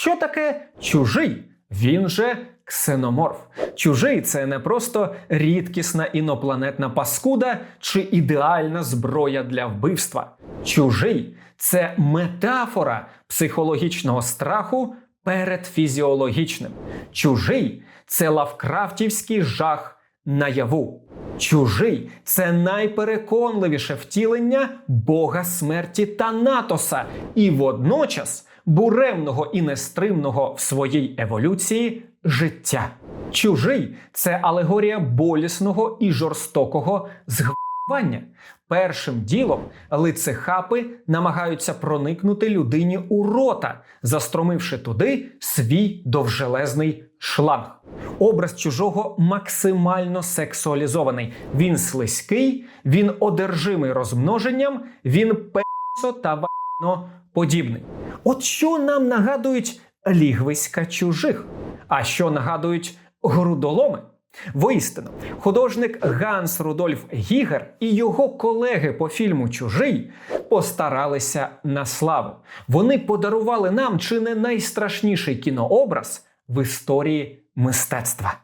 Що таке чужий? Він же ксеноморф. Чужий це не просто рідкісна інопланетна паскуда чи ідеальна зброя для вбивства. Чужий це метафора психологічного страху перед фізіологічним. Чужий це лавкрафтівський жах наяву. Чужий це найпереконливіше втілення Бога смерті Танатоса і водночас буремного і нестримного в своїй еволюції життя. Чужий це алегорія болісного і жорстокого згвання. Першим ділом лицехапи намагаються проникнути людині у рота, застромивши туди свій довжелезний шланг. Образ чужого максимально сексуалізований. Він слизький, він одержимий розмноженням, він песо та подібний. От що нам нагадують лігвиська чужих, а що нагадують грудоломи? Воістину, художник Ганс Рудольф Гігер і його колеги по фільму Чужий постаралися на славу. Вони подарували нам чи не найстрашніший кінообраз в історії мистецтва.